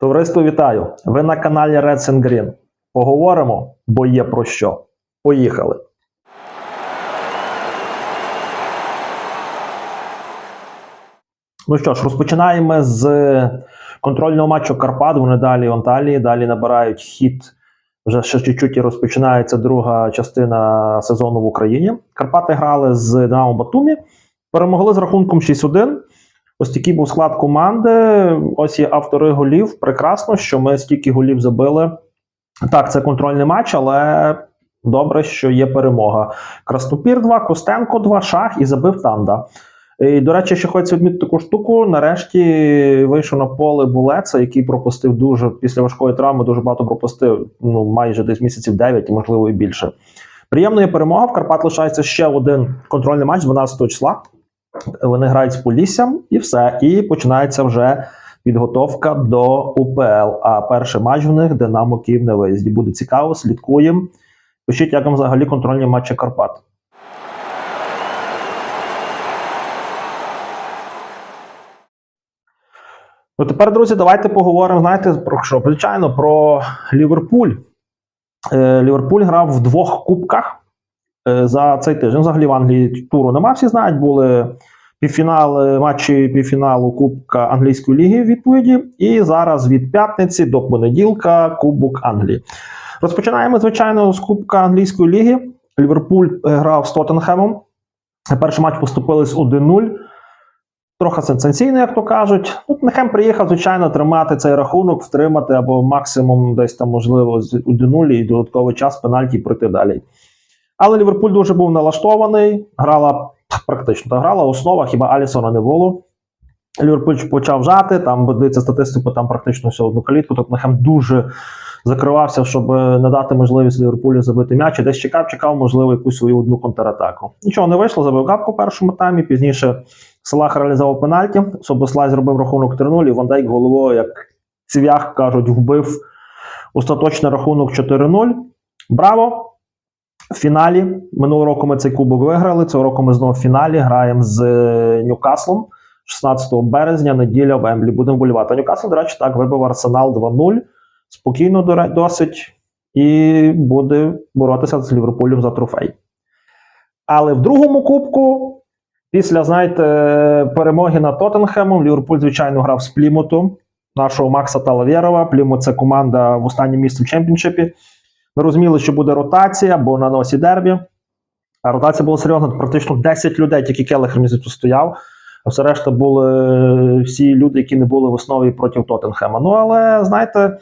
Товариство, вітаю! Ви на каналі Reds and Green. Поговоримо, бо є про що. Поїхали! Ну що ж, розпочинаємо з контрольного матчу Карпат. Вони далі в Анталії, далі набирають хід. Вже ще чуть-чуть і розпочинається друга частина сезону в Україні. Карпати грали з Динамо Батумі, перемогли з рахунком 6-1. Ось такий був склад команди. Ось є автори голів. Прекрасно, що ми стільки голів забили. Так, це контрольний матч, але добре, що є перемога. Краснопір 2, Костенко 2, Шах і забив Танда. І, до речі, ще хочеться відмітити таку штуку. Нарешті вийшов на поле Булеца, який пропустив дуже після важкої травми, дуже багато пропустив. Ну, майже десь місяців 9, можливо, і більше. Приємною перемога. В Карпат лишається ще один контрольний матч 12 числа. Вони грають з Поліссям і все. І починається вже підготовка до УПЛ. А перший матч в них Динамо Київ на виїзді. Буде цікаво, слідкуємо. Пишіть, як вам взагалі контрольні матчі Карпат. Ну, тепер, друзі, давайте поговоримо. Знаєте, про що? Звичайно, про Ліверпуль. Е, Ліверпуль грав в двох кубках за цей тиждень. Взагалі в Англії туру нема, всі знають, були півфінали, матчі півфіналу Кубка Англійської ліги відповіді. І зараз від п'ятниці до понеділка Кубок Англії. Розпочинаємо, звичайно, з Кубка Англійської ліги. Ліверпуль е, грав з Тоттенхемом. Перший матч поступились 1-0. Трохи сенсаційно, як то кажуть. Ну, Нехем приїхав, звичайно, тримати цей рахунок, втримати або максимум десь там, можливо, з 1-0 і додатковий час пенальті пройти далі. Але Ліверпуль дуже був налаштований, грала практично та грала основа, хіба Алісона не було. Ліверпуль почав жати, там дивиться статистику, там практично всю одну калітку. Тобто Нехем дуже закривався, щоб не дати можливість Ліверпулю забити м'яч. І десь чекав, чекав, можливо, якусь свою одну контратаку. Нічого не вийшло, забив гапку в першому таймі. Пізніше Салах реалізував пенальті. Собослай зробив рахунок 3-0, і Ван Дейк головою, як цвях кажуть, вбив остаточний рахунок 4-0. Браво! В фіналі минулого року ми цей кубок виграли. Цього року ми знову в фіналі граємо з е, Ньюкаслом 16 березня, неділя в Емблі. Будемо болівати. Ньюкасл, до речі, так вибив Арсенал 2-0. Спокійно досить. І буде боротися з Ліверпулем за трофей. Але в другому кубку, після, знаєте, перемоги над Тоттенхемом, Ліверпуль, звичайно, грав з Плімутом, нашого Макса Талавєрова. Плімут це команда в останньому місці в чемпіоншипі. Ми розуміли, що буде ротація, бо на носі дербі. А ротація була серйозна, практично 10 людей, тільки Келлер місяцю стояв. А все решта були всі люди, які не були в основі проти Тоттенхема. Ну, але знаєте,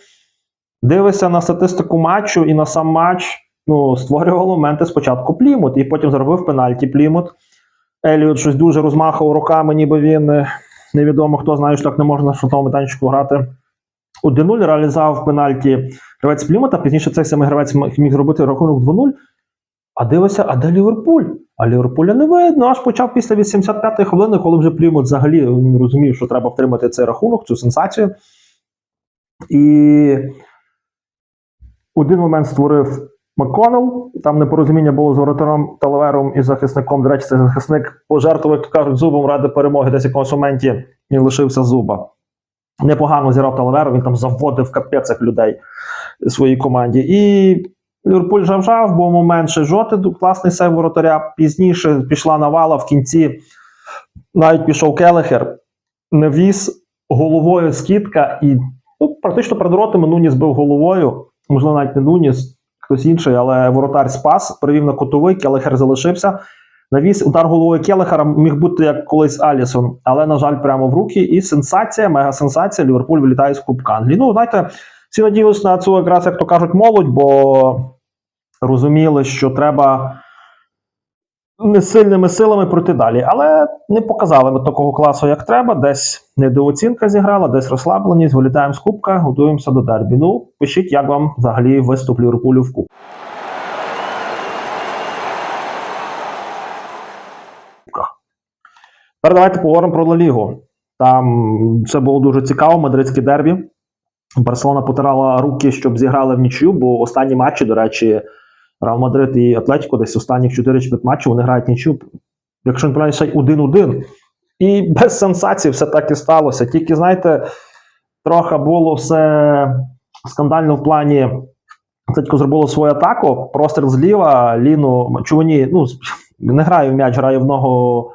дивишся на статистику матчу і на сам матч. Ну, створював моменти спочатку Плімут, і потім зробив пенальті Плімут. Еліот щось дуже розмахав руками, ніби він е, невідомо хто знає, що так не можна на швидкому майданчику грати. 1-0 реалізував пенальті гравець Плімута. Пізніше цей самий гравець міг зробити рахунок 2-0. А дивися, а де Ліверпуль? А Ліверпуля не видно. Аж почав після 85-ї хвилини, коли вже Плімут взагалі розумів, що треба втримати цей рахунок, цю сенсацію. І один момент створив Макконел. Там непорозуміння було з воротарем Талавером і захисником. До речі, цей захисник пожертвував, як кажуть, зубом ради перемоги. Десь в якомусь моменті і лишився зуба. Непогано зіграв Талаверо, він там заводив капець як людей своїй команді. І Ліверпуль жав-жав, був момент ще жоти, класний сейв воротаря. Пізніше пішла навала в кінці. Навіть пішов Келехер, навіс головою скидка і ну, практично перед воротами Нуніс бив головою. Можливо, навіть не Нуніс, хтось інший, але воротар спас, привів на котовий, Келехер залишився. Навіс удар головою Келехера міг бути як колись Алісон, але, на жаль, прямо в руки. І сенсація, мега сенсація. Ліверпуль вилітає з Кубка Англії. Ну, знаєте, всі надіялися на цю якраз, як то кажуть, молодь, бо розуміли, що треба не сильними силами пройти далі. Але не показали ми такого класу, як треба. Десь недооцінка зіграла, десь розслабленість. Вилітаємо з Кубка, готуємося до дербі. Ну, пишіть, як вам взагалі виступ Ліверпулю в Кубку. Тепер давайте поговоримо про Ла. Там це було дуже цікаво, мадридське дербі. Барселона потирала руки, щоб зіграли в нічю, бо останні матчі, до речі, Реал Мадрид і Атлетіко десь останніх 4 5 матчів вони грають нічю. Якщо не правильно, ще й 1-1. І без сенсацій все так і сталося. Тільки, знаєте, трохи було все скандально в плані. Атлетико зробило свою атаку, простріл зліва, Ліну Чувані, ну, не грає в м'яч, грає в ногу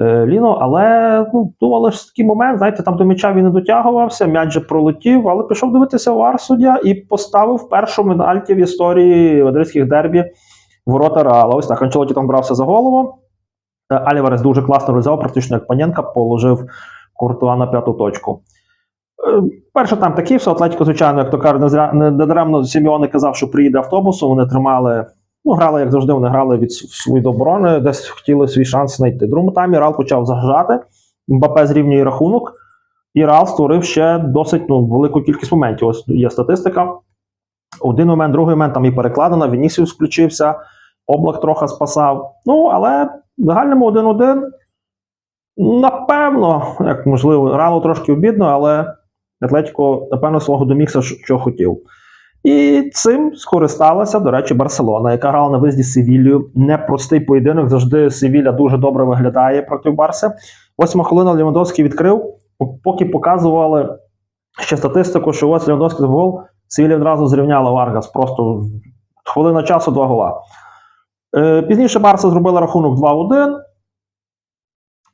е, Ліну, але ну, думали, що такий момент, знаєте, там до м'яча він не дотягувався, м'яч же пролетів, але пішов дивитися вар суддя і поставив першу медальки в історії мадридських дербі ворота Реала. Ось так, Анчелоті там брався за голову. Е, Альварес дуже класно розв'язав, практично як Паненка, положив Куртуа на п'яту точку. Е, Перше там такий все, Атлетико, звичайно, як то кажуть, не даремно Сіміони казав, що приїде автобусом, вони тримали, ну, грали, як завжди, вони грали від свої оборони, десь хотіли свій шанс знайти. В другому таймі Рал почав заграти, Мбапе зрівнює рахунок, і Рал створив ще досить ну, велику кількість моментів. Ось є статистика. Один момент, другий момент там і перекладено, Вінісіус включився, облак трохи спасав. Ну, але в загальному 1-1. Напевно, як можливо, рано трошки обідно, але Атлетико, напевно, свого домігся, що хотів. І цим скористалася, до речі, Барселона, яка грала на виїзді з Севіллю. Непростий поєдинок. Завжди Севілля дуже добре виглядає проти Барси. Восьма хвилина Лівандовський відкрив, поки показували ще статистику, що ось Лівандовський гол, Севілля одразу зрівняла Варгас. Просто хвилина часу, два гола. Е, Пізніше Барса зробила рахунок 2-1.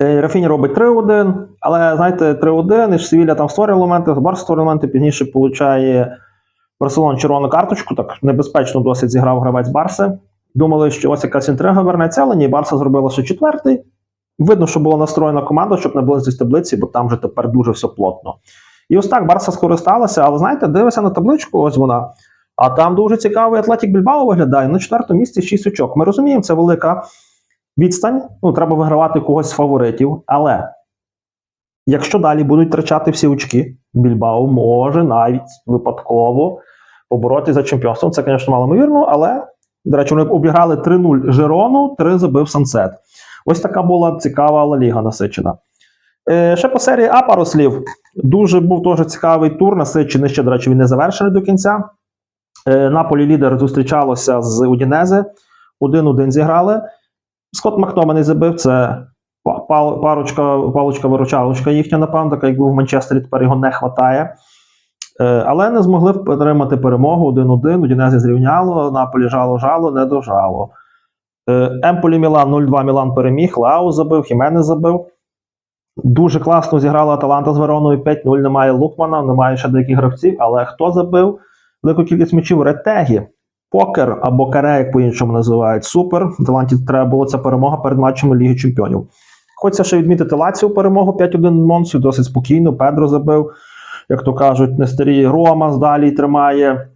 Е, Рафіні робить 3-1, але знаєте, 3-1, і ж Севілля там створює елементи, Барса створює елементи, пізніше получає Барселона червону карточку, так небезпечно досить зіграв гравець Барси. Думали, що ось якась інтрига вернеться, але ні, Барса зробила ще четвертий. Видно, що була настроєна команда, щоб не близитись таблиці, бо там вже тепер дуже все плотно. І ось так Барса скористалася, але знаєте, дивися на табличку, ось вона. А там дуже цікавий Атлетік Більбао виглядає на четвертому місці 6 очок. Ми розуміємо, це велика відстань. Ну, треба вигравати когось з фаворитів. Але якщо далі будуть втрачати всі очки, Більбао може навіть випадково побороти за чемпіонством. Це, звісно, малоймовірно, але, до речі, вони обіграли 3-0 Жерону, 3 забив Сансет. Ось така була цікава Ла Ліга насичена. Е, ще по серії А пару слів. Дуже був теж цікавий тур, насичений ще, до речі, він не завершений до кінця. Е, Наполі лідер зустрічалося з Удінезе. Один-один зіграли. Скотт Макноманий забив. Це парочка, палочка-виручалочка їхня, напевно, така як був в Манчестері, тепер його не вистачає. Е, але не змогли отримати перемогу 1-1. Удінезе зрівняло, Наполі жало-жало, не дожало. Е, Емполі Мілан 0-2 Мілан переміг, Лау забив, Хімене забив. Дуже класно зіграла Аталанта з Вероною 5-0. Немає Лукмана, немає ще деяких гравців, але хто забив велику кількість м'ячів? Ретегі. Покер або каре, як по-іншому називають. Супер. Аталанті треба було ця перемога перед матчами Ліги Чемпіонів. Хочеться ще відмітити Лаціо перемогу 5-1 Монсу, досить спокійно. Педро забив, як то кажуть, не старі Рома здалі тримає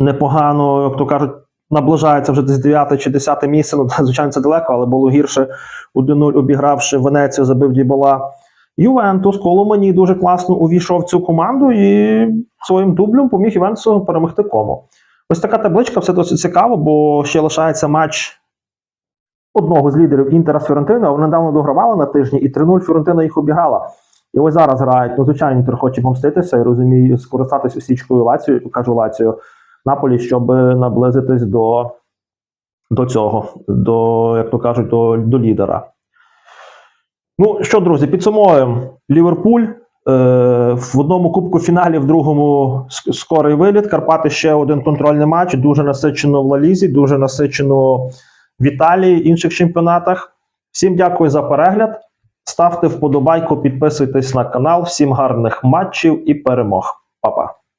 непогано, як то кажуть, наближається вже десь 9 чи 10 місце. Ну, звичайно, це далеко, але було гірше 1-0 обігравши Венецію, забив Дібола. Ювентус Коломані дуже класно увійшов в цю команду і своїм дублем поміг Ювентусу перемогти кому. Ось така табличка, все досить цікаво, бо ще лишається матч одного з лідерів Інтера з Фіорентиною. Вони недавно догравали на тижні, і 3-0 Фіорентина їх обігала. І ось зараз грають. Ну, звичайно, Інтер хоче помститися і розуміє, скористатися січкою Лацією, кажу Лацією, Наполі, щоб наблизитись до, до цього, до, як то кажуть, до, до лідера. Ну що, друзі, підсумовуємо. Ліверпуль е, в одному кубку фіналі, в другому скорий виліт. Карпати ще один контрольний матч. Дуже насичено в Лалізі, дуже насичено в Італії, інших чемпіонатах. Всім дякую за перегляд. Ставте вподобайку, підписуйтесь на канал. Всім гарних матчів і перемог. Па-па.